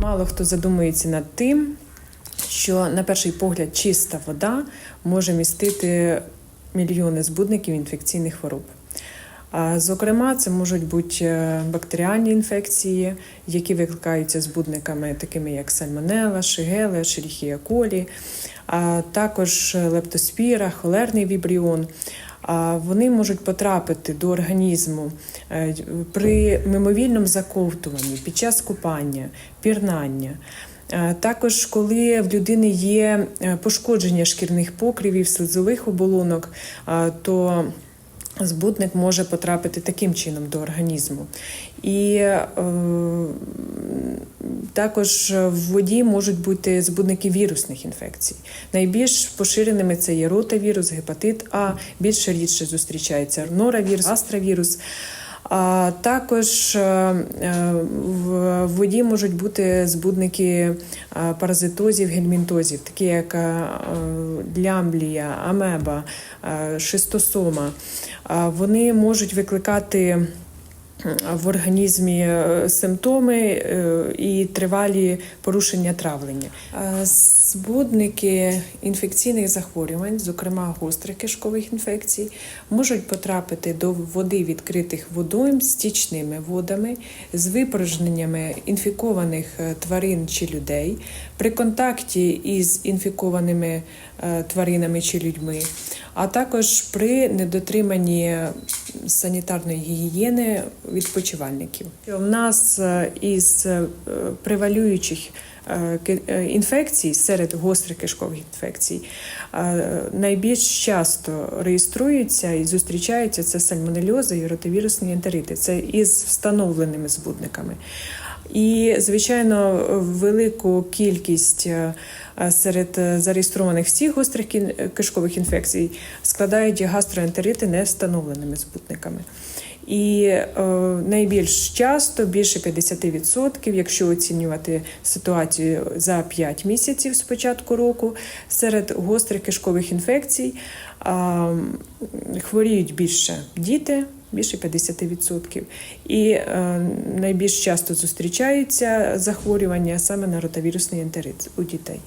Мало хто задумується над тим, що на перший погляд чиста вода може містити мільйони збудників інфекційних хвороб. Зокрема, це можуть бути е, бактеріальні інфекції, які викликаються збудниками, такими як сальмонела, шигела, шеріхія колі, а також лептоспіра, холерний вібріон. Вони можуть потрапити до організму е, при мимовільному заковтуванні під час купання, пірнання. Е, Також, коли в людини є е, пошкодження шкірних покривів, слизових оболонок, то збудник може потрапити таким чином до організму. І також в воді можуть бути збудники вірусних інфекцій. Найбільш поширеними це є ротавірус, гепатит А, більше рідше зустрічається норавірус, астравірус. А також е, е, в воді можуть бути збудники е, паразитозів, гельмінтозів, такі як е, лямблія, амеба, е, шистосома. Вони можуть викликати в організмі е, симптоми е, і тривалі порушення травлення. Е, Збудники інфекційних захворювань, зокрема гострих кишкових інфекцій, можуть потрапити до води відкритих водойм стічними водами з випорожненнями інфікованих тварин чи людей при контакті із інфікованими тваринами чи людьми, а також при недотриманні санітарної гігієни відпочивальників. У нас е, із е, превалюючих е, інфекцій серед гострих кишкових інфекцій найбільш часто реєструються і зустрічаються це сальмонельози і ротовірусні ентерити. Це із встановленими збудниками. І, звичайно, велику кількість е, е, серед е, зареєстрованих всіх гострих кишкових інфекцій складають гастроентерити не встановленими збутниками. І е, найбільш часто, більше 50%, якщо оцінювати ситуацію за 5 місяців з початку року, серед гострих кишкових інфекцій а, хворіють більше діти, більше 50%. І е, найбільш часто зустрічаються захворювання саме на ротавірусний ентерит у дітей.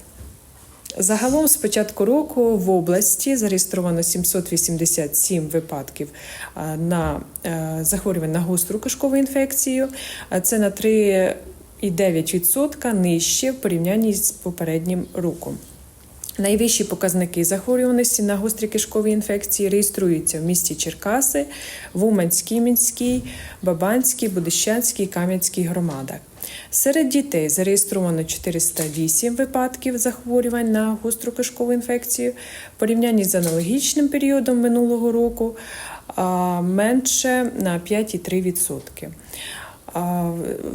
Загалом з початку року в області зареєстровано 787 випадків на е, захворювань на гостру кишкову інфекцію. Це на 3,9% нижче в порівнянні з попереднім роком. Найвищі показники захворюваності на гострі кишкові інфекції реєструються в місті Черкаси, в Уманській, Мінській, Бабанській, Будищанській, Кам'янській громадах. Серед дітей зареєстровано 408 випадків захворювань на гостру кишкову інфекцію. В порівнянні з аналогічним періодом минулого року менше на 5,3%.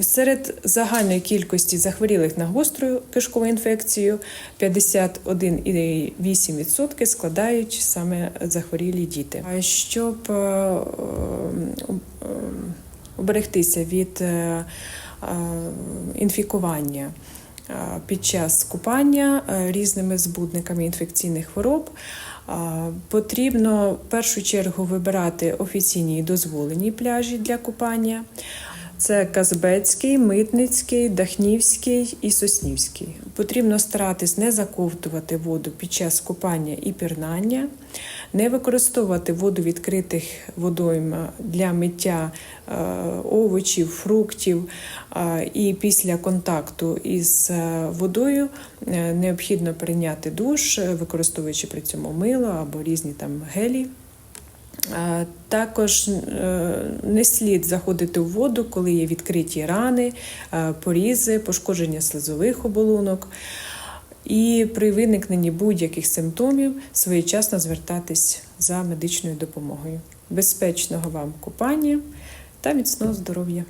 Серед загальної кількості захворілих на гостру кишкову інфекцію 51,8% складають саме захворілі діти. А Щоб е, е, від е, е, інфікування під час купання різними збудниками інфекційних хвороб. Потрібно в першу чергу вибирати офіційні дозволені пляжі для купання. Це Казбецький, Митницький, Дахнівський і Соснівський. Потрібно старатись не заковтувати воду під час купання і пірнання, не використовувати воду відкритих водойм для миття е, овочів, фруктів. Е, І після контакту із е, водою необхідно прийняти душ, використовуючи при цьому мило або різні там гелі. А, Також е, не слід заходити в воду, коли є відкриті рани, е, порізи, пошкодження слизових оболонок. І при виникненні будь-яких симптомів своєчасно звертатись за медичною допомогою. Безпечного вам купання та міцного здоров'я!